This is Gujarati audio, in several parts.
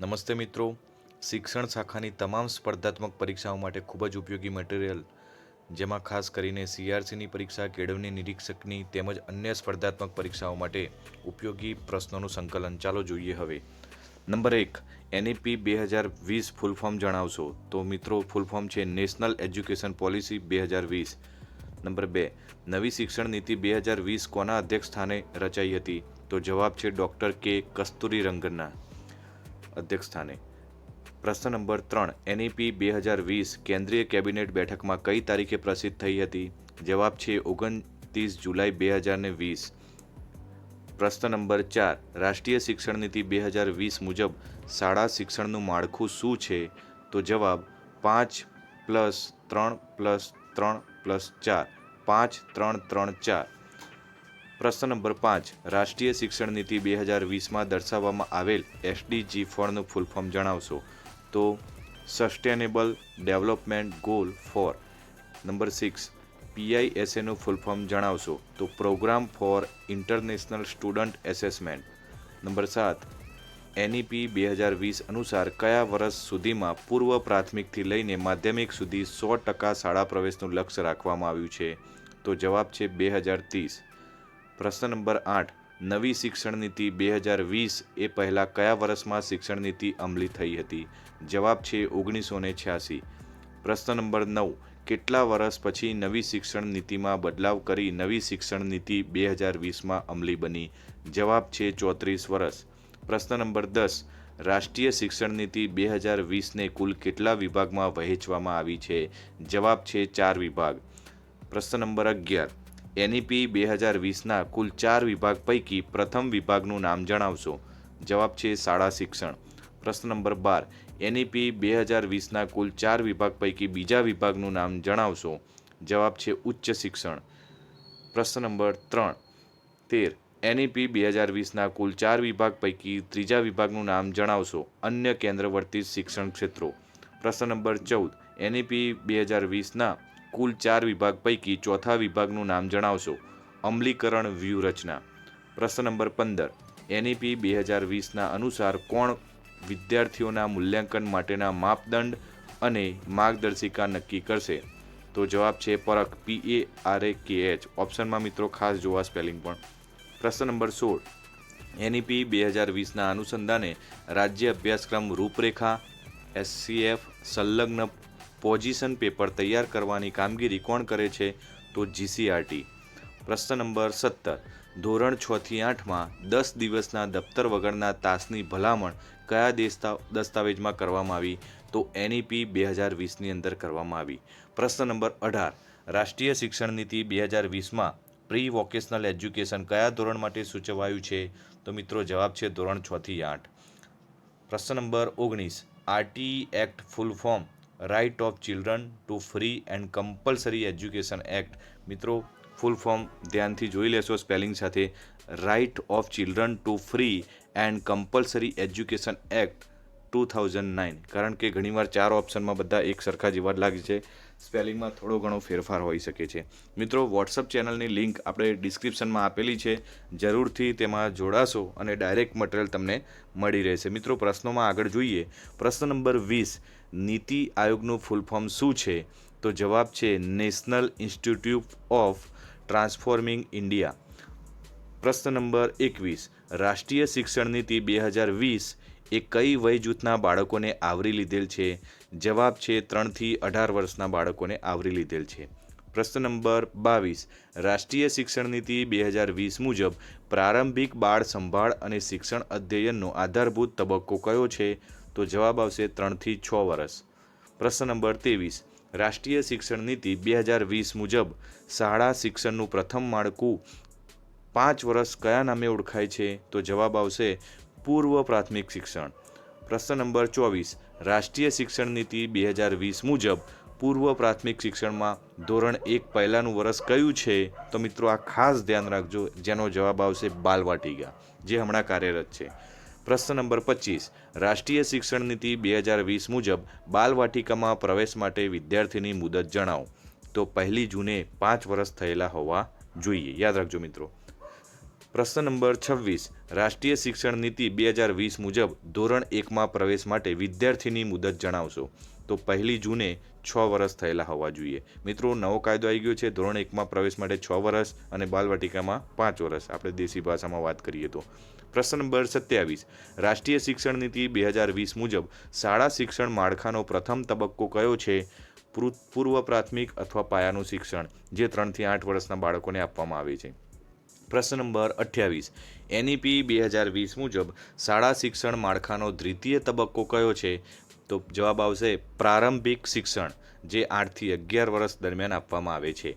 નમસ્તે મિત્રો. શિક્ષણ શાખાની તમામ સ્પર્ધાત્મક પરીક્ષાઓ માટે ખૂબ જ ઉપયોગી મટીરિયલ જેમાં ખાસ કરીને સીઆરસીની પરીક્ષા, કેળવણી નિરીક્ષકની તેમજ અન્ય સ્પર્ધાત્મક પરીક્ષાઓ માટે ઉપયોગી પ્રશ્નોનું સંકલન. ચાલો જોઈએ હવે. નંબર એક એનઈપી બે હજાર વીસ ફૂલ ફોર્મ જણાવશો. તો મિત્રો ફૂલ ફોર્મ છે નેશનલ એજ્યુકેશન પોલિસી બે હજાર વીસ. નંબર બે, નવી શિક્ષણ નીતિ બે હજાર વીસ કોના અધ્યક્ષ સ્થાને રચાઈ હતી? તો જવાબ છે ડૉક્ટર કે કસ્તુરી રંગનના અધ્યક્ષ સ્થાને પ્રશ્ન નંબર ત્રણ, એનઈપી બે હજાર વીસ કેન્દ્રીય કેબિનેટ બેઠકમાં કઈ તારીખે પ્રસિદ્ધ થઈ હતી? જવાબ છે ઓગણત્રીસ જુલાઈ બે હજાર ને વીસ. પ્રશ્ન નંબર ચાર, રાષ્ટ્રીય શિક્ષણ નીતિ બે હજાર વીસ મુજબ શાળા શિક્ષણનું માળખું શું છે? તો જવાબ, પાંચ પ્લસ ત્રણ પ્લસ ત્રણ પ્લસ ચાર, પાંચ ત્રણ ત્રણ ચાર. પ્રશ્ન નંબર પાંચ. રાષ્ટ્રીય શિક્ષણ નીતિ બે હજાર વીસમાં દર્શાવવામાં આવેલ એસડીજી ફળનું ફૂલ ફોર્મ જણાવશો. તો sustainable development goal four. Number six. પીઆઈએસએનું full form જણાવશો. તો programme for international student assessment. Number સાત. એનઈપી બે હજાર વીસ અનુસાર કયા વર્ષ સુધીમાં પૂર્વ પ્રાથમિકથી લઈને માધ્યમિક સુધી સો ટકા શાળા પ્રવેશનું લક્ષ્ય રાખવામાં આવ્યું છે? તો જવાબ છે બે હજાર ત્રીસ. પ્રશ્ન નંબર આઠ, નવી શિક્ષણ નીતિ બે હજાર વીસ એ પહેલાં કયા વર્ષમાં શિક્ષણ નીતિ અમલી થઈ હતી? જવાબ છે ઓગણીસો ને છ્યાસી. પ્રશ્ન નંબર નવ, કેટલા વર્ષ પછી નવી શિક્ષણ નીતિમાં બદલાવ કરી નવી શિક્ષણ નીતિ બે હજાર વીસમાં અમલી બની? જવાબ છે ચોત્રીસ વર્ષ. પ્રશ્ન નંબર દસ, રાષ્ટ્રીય શિક્ષણ નીતિ બે હજાર વીસને કુલ કેટલા વિભાગમાં વહેંચવામાં આવી છે? જવાબ છે ચાર વિભાગ. પ્રશ્ન નંબર અગિયાર એનઈપી બે હજાર વીસના કુલ ચાર વિભાગ પૈકી પ્રથમ વિભાગનું નામ જણાવશો. જવાબ છે શાળા શિક્ષણ. પ્રશ્ન નંબર બાર. એનઈપી બે હજાર વીસના કુલ ચાર વિભાગ પૈકી બીજા વિભાગનું નામ જણાવશો. જવાબ છે ઉચ્ચ શિક્ષણ. પ્રશ્ન નંબર ત્રણ. તેર. એનઈપી બે હજાર વીસના કુલ ચાર વિભાગ પૈકી ત્રીજા વિભાગનું નામ જણાવશો. અન્ય કેન્દ્રવર્તી શિક્ષણ ક્ષેત્રો. પ્રશ્ન નંબર ચૌદ. એનઈપી બે હજાર વીસના કુલ ચાર વિભાગ પૈકી ચોથા વિભાગનું નામ જણાવશો. અમલીકરણ વ્યૂહરચના. પ્રશ્ન નંબર પંદર. એનઈપી બે હજાર વીસના અનુસાર કોણ વિદ્યાર્થીઓના મૂલ્યાંકન માટેના માપદંડ અને માર્ગદર્શિકા નક્કી કરશે? તો જવાબ છે પરખ પી એ આર એ કે એચ ઓપ્શનમાં મિત્રો ખાસ જોવા સ્પેલિંગ પણ. પ્રશ્ન નંબર સોળ. એનઈપી બે હજાર વીસના અનુસંધાને રાજ્ય અભ્યાસક્રમ રૂપરેખા એસસીએફ સંલગ્ન પોઝિશન પેપર તૈયાર કરવાની કામગીરી કોણ કરે છે તો જીસીઆરટી પ્રશ્ન નંબર સત્તર. ધોરણ છ થી આઠમાં દસ દિવસના દફતર વગરના તાસની ભલામણ કયા દેસ્તા દસ્તાવેજમાં કરવામાં આવી? તો એનઈપી બે હજાર વીસની અંદર કરવામાં આવી. પ્રશ્ન નંબર અઢાર. રાષ્ટ્રીય શિક્ષણ નીતિ બે હજાર વીસમાં પ્રી વોકેશનલ એજ્યુકેશન કયા ધોરણ માટે સૂચવાયું છે? તો મિત્રો જવાબ છે ધોરણ છ થી આઠ. પ્રશ્ન નંબર ઓગણીસ. RT act full form right of children to free and compulsory education act મિત્રો ફૂલ ફોર્મ ધ્યાનથી જોઈ લેશો સ્પેલિંગ સાથે. Right of children to free and compulsory education act two thousand nine કારણ કે ઘણીવાર ચાર ઓપ્શનમાં બધા એક સરખા જેવા જ લાગે છે. સ્પેલિંગમાં થોડો ઘણો ફેરફાર હોઈ શકે છે. મિત્રો વોટ્સઅપ ચેનલની લિંક આપણે ડિસ્ક્રિપ્શનમાં આપેલી છે. જરૂરથી તેમાં જોડાશો અને ડાયરેક્ટ મટીરિયલ તમને મળી રહેશે. મિત્રો, પ્રશ્નોમાં આગળ જોઈએ. પ્રશ્ન નંબર વીસ. નીતિ આયોગનું ફૂલ ફોર્મ શું છે? તો જવાબ છે national institute of transforming India. પ્રશ્ન નંબર એકવીસ. રાષ્ટ્રીય શિક્ષણ નીતિ બે હજાર વીસ એ કઈ વય જૂથના બાળકોને આવરી લીધેલ છે? જવાબ છે ત્રણથી અઢાર વર્ષના બાળકોને આવરી લીધેલ છે. પ્રશ્ન નંબર બાવીસ. રાષ્ટ્રીય શિક્ષણ નીતિ બે હજાર વીસ મુજબ પ્રારંભિક બાળ સંભાળ અને શિક્ષણ અધ્યયનનો આધારભૂત તબક્કો કયો છે? તો જવાબ આવશે ત્રણથી છ વર્ષ પ્રશ્ન નંબર ત્રેવીસ. રાષ્ટ્રીય શિક્ષણ નીતિ બે હજાર વીસ મુજબ શાળા શિક્ષણનું પ્રથમ માળખું પાંચ વર્ષ કયા નામે ઓળખાય છે? તો જવાબ આવશે પૂર્વ પ્રાથમિક શિક્ષણ. પ્રશ્ન નંબર ચોવીસ. રાષ્ટ્રીય શિક્ષણ નીતિ બે હજાર વીસ મુજબ પૂર્વ પ્રાથમિક શિક્ષણમાં ધોરણ એક પહેલાંનું વર્ષ કયું છે? તો મિત્રો આ ખાસ ધ્યાન રાખજો, જેનો જવાબ આવશે બાલવાટિકા, જે હમણાં કાર્યરત છે. પ્રશ્ન નંબર પચીસ. રાષ્ટ્રીય શિક્ષણ નીતિ બે હજાર વીસ મુજબ બાલવાટિકામાં પ્રવેશ માટે વિદ્યાર્થીની મુદત જણાવો. તો પહેલી જૂને પાંચ વર્ષ થયેલા હોવા જોઈએ. યાદ રાખજો મિત્રો. પ્રશ્ન નંબર છવ્વીસ. રાષ્ટ્રીય શિક્ષણ નીતિ બે હજાર વીસ મુજબ ધોરણ એકમાં પ્રવેશ માટે વિદ્યાર્થીની મુદત જણાવશો. તો પહેલી જૂને છ વર્ષ થયેલા હોવા જોઈએ. મિત્રો, નવો કાયદો આવી ગયો છે. ધોરણ એકમાં પ્રવેશ માટે છ વર્ષ અને બાલવાટિકામાં પાંચ વર્ષ આપણે દેશી ભાષામાં વાત કરીએ તો. પ્રશ્ન નંબર સત્યાવીસ. રાષ્ટ્રીય શિક્ષણ નીતિ બે હજાર વીસ મુજબ શાળા શિક્ષણ માળખાનો પ્રથમ તબક્કો કયો છે? પૂર્વ પ્રાથમિક અથવા પાયાનું શિક્ષણ, જે ત્રણથી આઠ વર્ષના બાળકોને આપવામાં આવે છે. પ્રશ્ન નંબર અઠ્યાવીસ. એનઈપી બે હજાર વીસ મુજબ શાળા શિક્ષણ માળખાનો દ્વિતીય તબક્કો કયો છે? તો જવાબ આવશે પ્રારંભિક શિક્ષણ, જે આઠથી અગિયાર વર્ષ દરમિયાન આપવામાં આવે છે.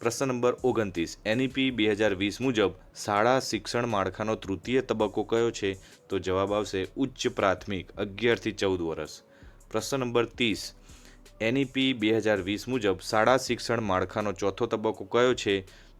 પ્રશ્ન નંબર ઓગણત્રીસ. એનઈપી બે હજાર વીસ મુજબ શાળા શિક્ષણ માળખાનો તૃતીય તબક્કો કયો છે? તો જવાબ આવશે ઉચ્ચ પ્રાથમિક, અગિયારથી ચૌદ વર્ષ. પ્રશ્ન નંબર ત્રીસ. એનઈપી બે હજાર વીસ મુજબ શાળા શિક્ષણ માળખાનો ચોથો તબક્કો કયો છે?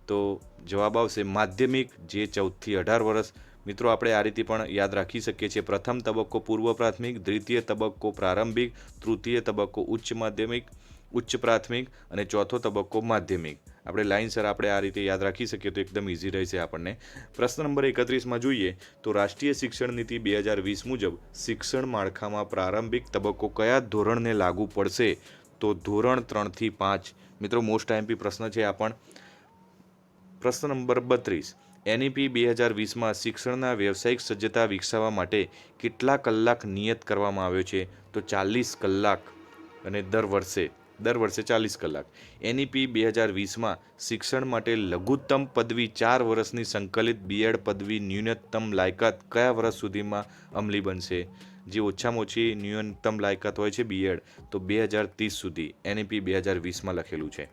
તો જવાબ આવશે માધ્યમિક, જે ચૌદથી અઢાર વર્ષ મિત્રો, આપણે આ રીતે પણ યાદ રાખી શકીએ છીએ. પ્રથમ તબક્કો પૂર્વ પ્રાથમિક, દ્વિતીય તબક્કો પ્રારંભિક, તૃતીય તબક્કો ઉચ્ચ માધ્યમિક, ઉચ્ચ પ્રાથમિક અને ચોથો તબક્કો માધ્યમિક. આપણે લાઇનસર આપણે આ રીતે યાદ રાખી શકીએ તો એકદમ ઇઝી રહેશે આપણને. પ્રશ્ન નંબર એકત્રીસમાં જોઈએ તો રાષ્ટ્રીય શિક્ષણ નીતિ બે હજાર વીસ મુજબ શિક્ષણ માળખામાં પ્રારંભિક તબક્કો કયા ધોરણને લાગુ પડશે? તો ધોરણ ત્રણથી પાંચ. મિત્રો મોસ્ટ આઈએમપી પ્રશ્ન છે આ પણ. પ્રશ્ન નંબર બત્રીસ. એનઈપી બે હજાર વીસમાં શિક્ષણના વ્યવસાયિક સજ્જતા વિકસાવવા માટે કેટલા કલાક નિયત કરવામાં આવ્યો છે? તો ચાલીસ કલાક અને દર વર્ષે દર વર્ષે ચાલીસ કલાક. એનઈપી બે હજાર વીસમાં શિક્ષણ માટે લઘુત્તમ પદવી ચાર વર્ષની સંકલિત બીએડ પદવી ન્યૂનતમ લાયકાત કયા વર્ષ સુધીમાં અમલી બનશે? જે ઓછામાં ઓછી ન્યૂનતમ લાયકાત હોય છે બીએડ, તો બે હજાર ત્રીસ સુધી એનઈપી બે હજાર વીસમાં લખેલું છે.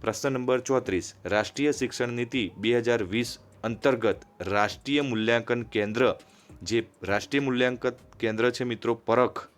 પ્રશ્ન નંબર ચોત્રીસ. રાષ્ટ્રીય શિક્ષણ નીતિ બે હજાર વીસ અંતર્ગત રાષ્ટ્રીય મૂલ્યાંકન કેન્દ્ર, જે રાષ્ટ્રીય મૂલ્યાંકન કેન્દ્ર છે મિત્રો પરખ,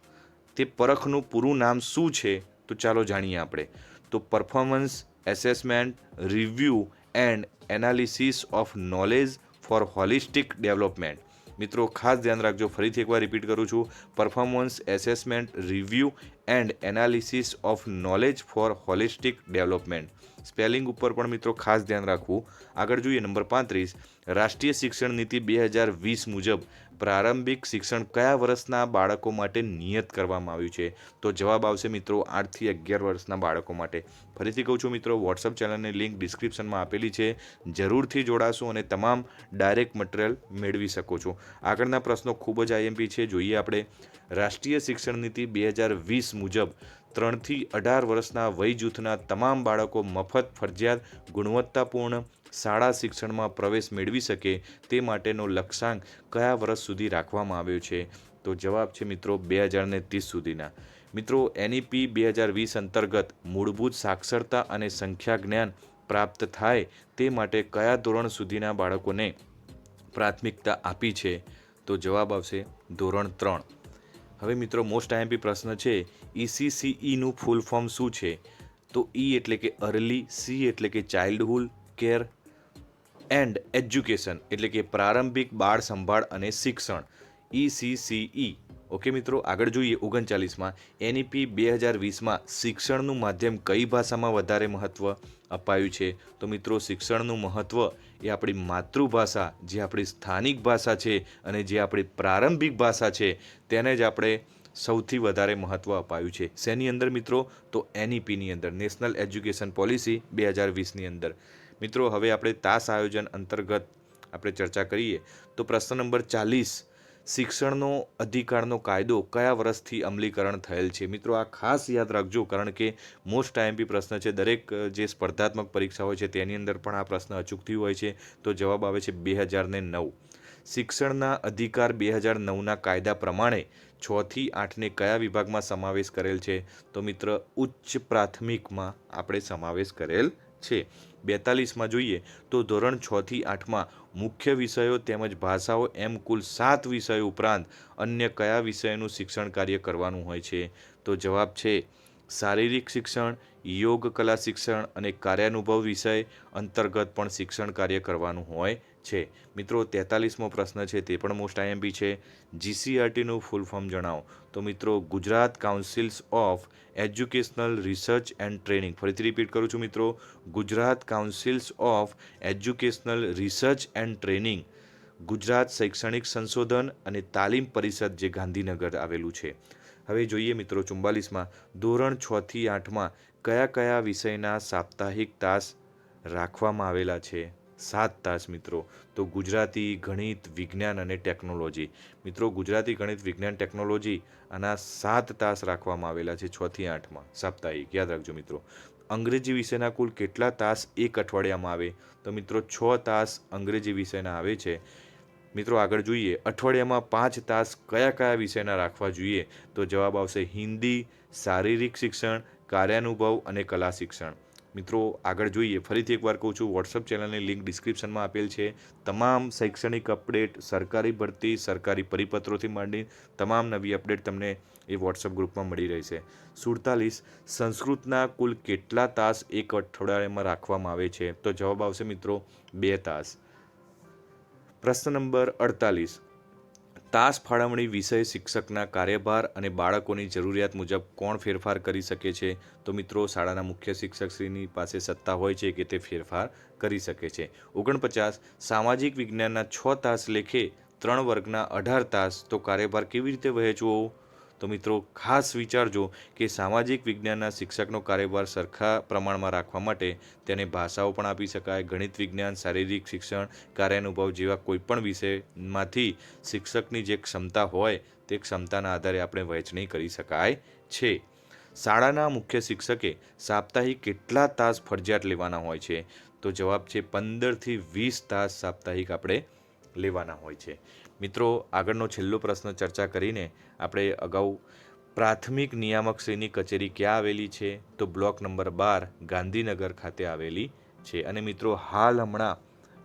તે પરખનું પૂરું નામ શું છે? તો ચાલો જાણીએ આપણે. તો performance assessment review and analysis of knowledge for holistic development મિત્રો, ખાસ ધ્યાન રાખજો. ફરીથી એકવાર રિપીટ કરું છું. Performance assessment review and analysis of knowledge for holistic development spelling ઉપર પણ મિત્રો ખાસ ધ્યાન રાખવું. આગળ જોઈએ નંબર પાંત્રીસ. રાષ્ટ્રીય શિક્ષણ નીતિ બે હજાર વીસ મુજબ પ્રારંભિક શિક્ષણ કયા વર્ષના બાળકો માટે નિયત કરવામાં આવ્યું છે? તો જવાબ આવશે મિત્રો આઠથી અગિયાર વર્ષના બાળકો માટે. ફરીથી કહું છું મિત્રો વોટ્સઅપ ચેનલની લિંક ડિસ્ક્રિપ્શનમાં આપેલી છે. જરૂરથી જોડાશો અને તમામ ડાયરેક્ટ મટીરિયલ મેળવી શકો છો. આગળના પ્રશ્નો ખૂબ જ આઈએમપી છે. જોઈએ આપણે રાષ્ટ્રીય શિક્ષણ નીતિ બે હજાર વીસ મુજબ ત્રણથી અઢાર વર્ષના વય જૂથના તમામ બાળકો મફત ફરજિયાત ગુણવત્તાપૂર્ણ શાળા શિક્ષણમાં પ્રવેશ મેળવી શકે તે માટેનો લક્ષ્યાંક કયા વર્ષ સુધી રાખવામાં આવ્યો છે? તો જવાબ છે મિત્રો બે હજારને ત્રીસ સુધીના. મિત્રો, એનઈપી બે હજાર વીસ અંતર્ગત મૂળભૂત સાક્ષરતા અને સંખ્યા જ્ઞાન પ્રાપ્ત થાય તે માટે કયા ધોરણ સુધીના બાળકોને પ્રાથમિકતા આપી છે? તો જવાબ આવશે ધોરણ ત્રણ. હવે મિત્રો મોસ્ટ આઈએમપી પ્રશ્ન છે ઈસીસીઈનું ફૂલ ફોર્મ શું છે? તો ઈ એટલે કે અર્લી સી એટલે કે ચાઇલ્ડહુડ કેર એન્ડ એજ્યુકેશન એટલે કે પ્રારંભિક બાળ સંભાળ અને શિક્ષણ ઈસીસીઈ ઓકે મિત્રો, આગળ જોઈએ ઓગણચાલીસમાં. એનઈપી બે હજાર વીસમાં શિક્ષણનું માધ્યમ કઈ ભાષામાં વધારે મહત્ત્વ અપાયું છે? તો મિત્રો, શિક્ષણનું મહત્ત્વ એ આપણી માતૃભાષા, જે આપણી સ્થાનિક ભાષા છે અને જે આપણી પ્રારંભિક ભાષા છે, તેને જ આપણે સૌથી વધારે મહત્ત્વ અપાયું છે. શેની અંદર મિત્રો? તો એનઈપીની અંદર, નેશનલ એજ્યુકેશન પોલિસી બે હજાર વીસની અંદર. મિત્રો, હવે આપણે તાસ આયોજન અંતર્ગત આપણે ચર્ચા કરીએ. તો પ્રશ્ન નંબર ચાલીસ, શિક્ષણનો અધિકારનો કાયદો કયા વર્ષથી અમલીકરણ થયેલ છે? મિત્રો, આ ખાસ યાદ રાખજો, કારણ કે મોસ્ટ આઈએમપી પ્રશ્ન છે. દરેક જે સ્પર્ધાત્મક પરીક્ષા હોય છે, તેની અંદર પણ આ પ્રશ્ન અચૂકથી હોય છે. તો જવાબ આવે છે બે હજાર ને નવ. શિક્ષણના અધિકાર બે હજાર નવના કાયદા પ્રમાણે છથી આઠને કયા વિભાગમાં સમાવેશ કરેલ છે? તો મિત્ર, ઉચ્ચ પ્રાથમિકમાં આપણે સમાવેશ કરેલ છે. બેતાલીસમાં જોઈએ તો ધોરણ છથી આઠમાં મુખ્ય વિષયો તેમજ ભાષાઓ એમ કુલ સાત વિષયો ઉપરાંત અન્ય કયા વિષયોનું શિક્ષણ કાર્ય કરવાનું હોય છે? તો જવાબ છે શારીરિક શિક્ષણ, યોગ, કલા શિક્ષણ અને કાર્યાનુભવ વિષય અંતર્ગત પણ શિક્ષણ કાર્ય કરવાનું હોય છે. મિત્રો, તેતાલીસમો પ્રશ્ન છે, તે પણ મોસ્ટ આઈએમપી છે. જીસીઆરટીનું ફૂલ ફોર્મ જણાવો. તો મિત્રો, Gujarat councils of educational research and training ફરીથી રિપીટ કરું છું મિત્રો. Gujarat councils of educational research and training Gujarat શૈક્ષણિક સંશોધન અને તાલીમ પરિષદ જે ગાંધીનગર આવેલું છે. હવે જોઈએ મિત્રો ચુમ્બાલીસમાં ધોરણ છ થી આઠમાં કયા કયા વિષયના સાપ્તાહિક તાસ રાખવામાં આવેલા છે? સાત તાસ મિત્રો. તો ગુજરાતી, ગણિત, વિજ્ઞાન અને ટેકનોલોજી. મિત્રો ગુજરાતી, ગણિત, વિજ્ઞાન, ટેકનોલોજી આના સાત તાસ રાખવામાં આવેલા છે છ થી આઠમાં, સાપ્તાહિક. યાદ રાખજો મિત્રો. અંગ્રેજી વિષયના કુલ કેટલા તાસ એક અઠવાડિયામાં આવે? તો મિત્રો છ તાસ અંગ્રેજી વિષયના આવે છે. મિત્રો આગળ જોઈએ, અઠવાડિયામાં પાંચ તાસ કયા કયા વિષયના રાખવા જોઈએ? તો જવાબ આવશે હિન્દી, શારીરિક શિક્ષણ, કાર્યાનુભવ અને કલા શિક્ષણ. મિત્રો આગળ જોઈએ, ફરીથી એકવાર કહું છું વોટ્સઅપ ચેનલની લિંક ડિસ્ક્રિપ્શનમાં આપેલ છે. તમામ શૈક્ષણિક અપડેટ સરકારી ભરતી, સરકારી પરિપત્રોથી માંડી તમામ નવી અપડેટ તમને એ વોટ્સઅપ ગ્રુપમાં મળી રહેશે. સુડતાલીસ, સંસ્કૃતના કુલ કેટલા તાસ એક અઠવાડિયામાં રાખવામાં આવે છે? તો જવાબ આવશે મિત્રો, બે તાસ. પ્રશ્ન નંબર અડતાલીસ. તાસ ફાળવણી વિષય શિક્ષકના કાર્યભાર અને બાળકોની જરૂરિયાત મુજબ કોણ ફેરફાર કરી શકે છે? તો મિત્રો, શાળાના મુખ્ય શિક્ષકશ્રીની પાસે સત્તા હોય છે કે તે ફેરફાર કરી શકે છે? ઓગણપચાસ. સામાજિક વિજ્ઞાનના છ તાસ લેખે ત્રણ વર્ગના અઢાર તાસ. તો કાર્યભાર કેવી રીતે વહેંચવો? તો મિત્રો, ખાસ વિચારજો કે સામાજિક વિજ્ઞાનના શિક્ષકનો કાર્યભાર સરખા પ્રમાણમાં રાખવા માટે તેને ભાષાઓ પણ આપી શકાય, ગણિત વિજ્ઞાન, શારીરિક શિક્ષણ, કાર્યાનુભવ જેવા કોઈપણ વિષયમાંથી શિક્ષકની જે ક્ષમતા હોય તે ક્ષમતાના આધારે આપણે વહેંચણી કરી શકાય છે. શાળાના મુખ્ય શિક્ષકે સાપ્તાહિક કેટલા તાસ ફરજિયાત લેવાના હોય છે? તો જવાબ છે પંદરથી વીસ તાસ સાપ્તાહિક આપણે લેવાના હોય છે. મિત્રો, આગળનો છેલ્લો પ્રશ્ન ચર્ચા કરીને આપણે અગાઉ પ્રાથમિક નિયામકશ્રીની કચેરી ક્યાં આવેલી છે? તો બ્લોક નંબર બાર ગાંધીનગર ખાતે આવેલી છે. અને મિત્રો, હાલ હમણાં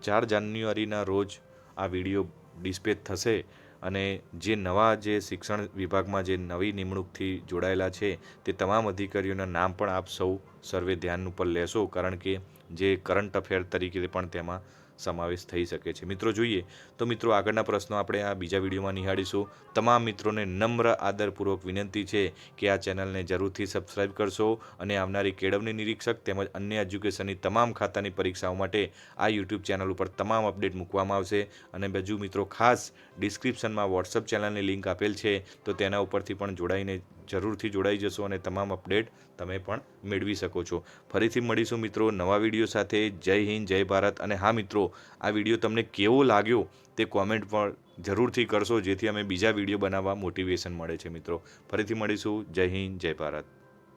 ચાર જાન્યુઆરીના રોજ આ વીડિયો ડિસ્પેચ થશે અને જે નવા જે શિક્ષણ વિભાગમાં જે નવી નિમણૂકથી જોડાયેલા છે તે તમામ અધિકારીઓના નામ પણ આપ સૌ સર્વે ધ્યાન ઉપર લેશો. કારણ કે જે કરંટ અફેર તરીકે પણ તેમાં સમાવેશ થઈ શકે છે. મિત્રો, જોઈએ તો મિત્રો, આગળના પ્રશ્નો આપણે આ બીજા વિડીયોમાં નિહાળીશું. તમામ મિત્રોને નમ્ર, આદરપૂર્વક વિનંતી છે કે આ ચેનલને જરૂરથી સબસ્ક્રાઇબ કરશો અને આવનારી કેળવણી નિરીક્ષક તેમજ અન્ય એજ્યુકેશનની તમામ ખાતાની પરીક્ષાઓ માટે આ યુટ્યુબ ચેનલ ઉપર તમામ અપડેટ મૂકવામાં આવશે. અને બીજું મિત્રો, ખાસ ડિસ્ક્રિપ્શનમાં વોટ્સઅપ ચેનલની લિંક આપેલ છે, તો તેના ઉપરથી પણ જોડાઈને જરૂરથી જોડાઈ જશો અને તમામ અપડેટ તમે પણ મેળવી શકો છો. ફરીથી મળીશું મિત્રો નવા વીડિયો સાથે. જય હિન્દ, જય ભારત અને હા મિત્રો, આ વીડિયો તમને કેવો લાગ્યો તે કોમેન્ટ પણ જરૂરથી કરશો, જેથી અમે બીજા વીડિયો બનાવવા મોટિવેશન મળે છે મિત્રો. ફરીથી મળીશું. જય હિન્દ, જય ભારત.